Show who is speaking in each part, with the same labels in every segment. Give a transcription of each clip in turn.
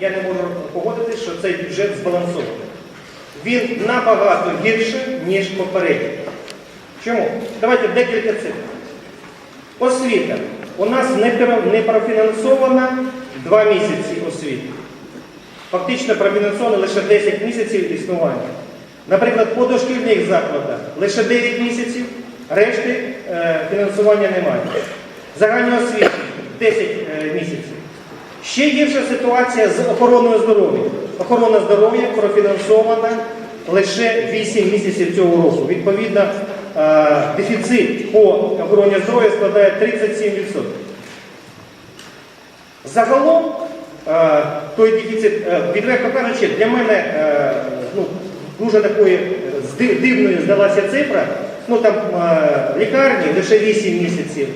Speaker 1: я не можу погодитися, що цей бюджет збалансований. Він набагато гірший, ніж попередній. Чому? Давайте декілька цифр. Освіта. У нас не профінансована 2 місяці освіти. Фактично профінансовано лише 10 місяців існування. Наприклад, по дошкільних закладах лише 9 місяців, решти е, фінансування немає. Загальна освіта 10 е, місяців. Ще гірша ситуація з охороною здоров'я. Охорона здоров'я профінансована лише 8 місяців цього року. Відповідно, е, дефіцит по охороні здоров'я складає 37%. Загалом, е, той дефіцит, е, відверто кажучи, для мене ну, дуже такою дивною здалася цифра. Ну там лікарні лише 8 місяців,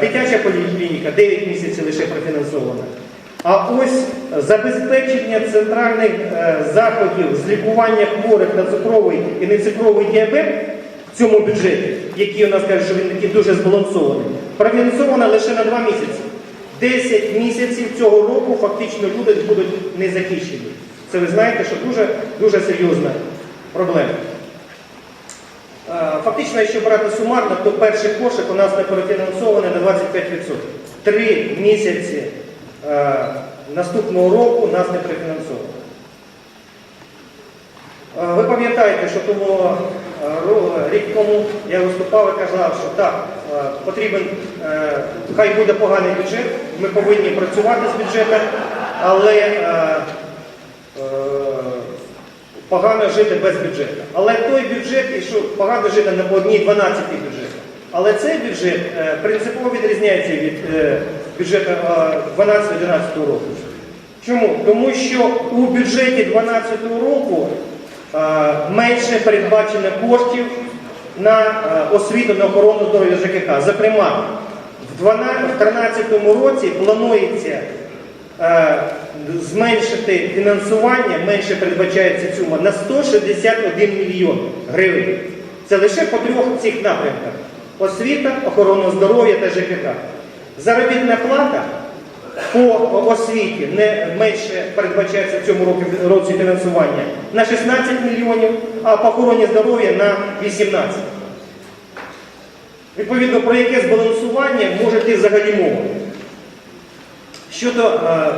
Speaker 1: дитяча поліклініка 9 місяців лише профінансована. А ось забезпечення центральних е, заходів з лікування хворих на цукровий і нецукровий діабет в цьому бюджеті, який у нас кажуть, що він такий дуже збалансований, профінансовано лише на 2 місяці. 10 місяців цього року фактично люди будуть не захищені. Це ви знаєте, що дуже, дуже серйозна проблема. Е, Фактично, якщо брати сумарно, то перший кошик у нас не профінансований на 25%. Три місяці е, наступного року нас не профінансовано. Е, Ви пам'ятаєте, що тому рік тому я виступав і казав, що так, потрібен, хай буде поганий бюджет, ми повинні працювати з бюджетом, але погано жити без бюджету. Але той бюджет, що погано жити по одній 12 бюджету. Але цей бюджет е, принципово відрізняється від е, бюджету е, 12-11 року. Чому? Тому що у бюджеті 2012 року е, менше передбачено коштів на е, освіту, на охорону здоров'я ЖКХ. Зокрема, в 2013 році планується е, зменшити фінансування, менше передбачається сума, на 161 мільйон гривень. Це лише по трьох цих напрямках. Освіта, охорона здоров'я та ЖКХ. Заробітна плата по освіті не менше передбачається в цьому році, фінансування на 16 мільйонів, а по охороні здоров'я на 18. Відповідно, про яке збалансування може йти взагалі мова. Щодо е, е,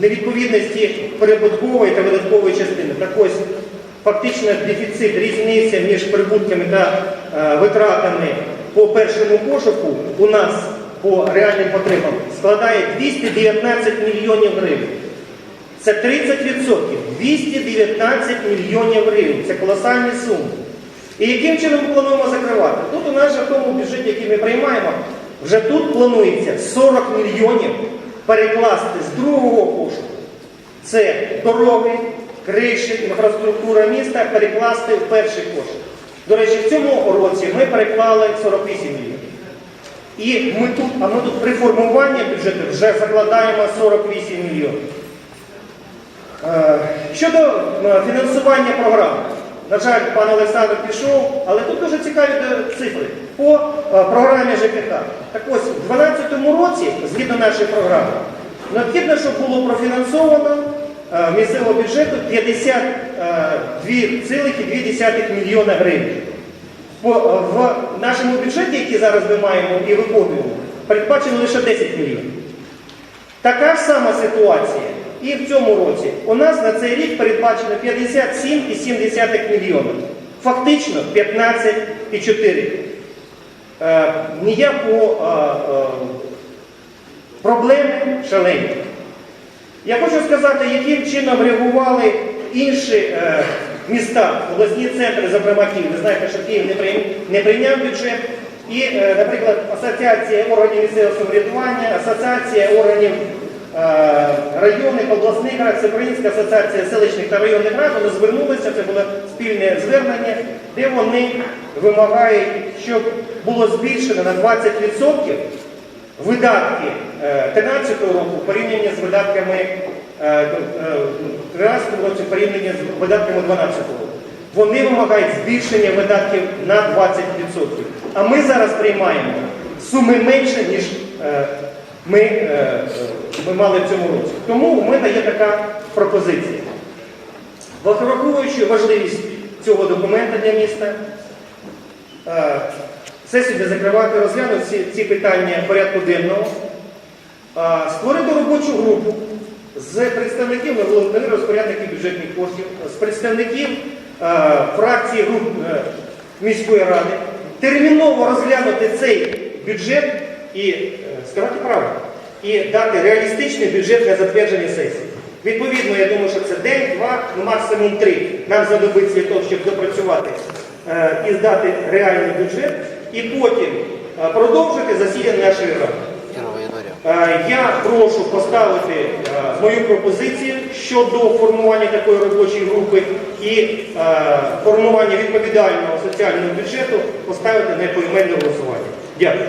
Speaker 1: невідповідності прибуткової та видаткової частини, так ось фактично дефіцит, різниця між прибутками та е, витратами по першому пошуку у нас по реальним потребам складає 219 мільйонів гривень. Це 30%. 219 мільйонів гривень. Це колосальні суми. І яким чином ми плануємо закривати? Тут у нас же в тому бюджеті, який ми приймаємо, вже тут планується 40 мільйонів перекласти з другого кошику. Це дороги, криші, інфраструктура міста перекласти в перший кошик. До речі, в цьому році ми переклали 48 мільйонів. І ми тут, а ми тут при формуванні бюджету вже закладаємо 48 мільйонів. Е, Щодо е, фінансування програм, на жаль, пан Олександр пішов, але тут дуже цікаві е, цифри по е, програмі ЖКХ. Так ось, у 2012 році, згідно нашої програми, необхідно, щоб було профінансовано е, місцевого бюджету 52,2 мільйона гривень. В нашому бюджеті, який зараз ми маємо і виконуємо, передбачено лише 10 мільйонів. Така ж сама ситуація і в цьому році. У нас на цей рік передбачено 57,7 мільйона. Фактично 15,4. Е, ніякого е, е, проблеми шалені. Я хочу сказати, яким чином реагували інші е, міста, обласні центри, зокрема Київ. Ви знаєте, що Київ не, прийм- не прийняв бюджет. І, е, наприклад, Асоціація органів місцевого самоврядування, Асоціація органів районних, обласних рад, Всеукраїнська асоціація селищних та районних рад, вони звернулися, це було спільне звернення, де вони вимагають, щоб було збільшено на 20% видатки 2013 року в порівнянні з видатками е, е, 13 році в порівнянні з видатками 2012 року. Вони вимагають збільшення видатків на 20%. А ми зараз приймаємо суми менше, ніж е, ми е, е, ми мали в цьому році. Тому у мене є така пропозиція. Враховуючи важливість цього документа для міста, е, сесію закривати, розглянути ці, ці питання порядку денного, е, створити робочу групу з представників головних розпорядників бюджетних коштів, з представників е, фракції груп міської ради, терміново розглянути цей бюджет і сказати правильно, і дати реалістичний бюджет для затвердження сесії. Відповідно, я думаю, що це день, два, ну максимум три. Нам знадобиться для того, щоб допрацювати е, і здати реальний бюджет, і потім е, продовжити засідання нашої ради. Е, Я прошу поставити е, мою пропозицію щодо формування такої робочої групи і е, формування відповідального соціального бюджету поставити на поіменне голосування. Дякую.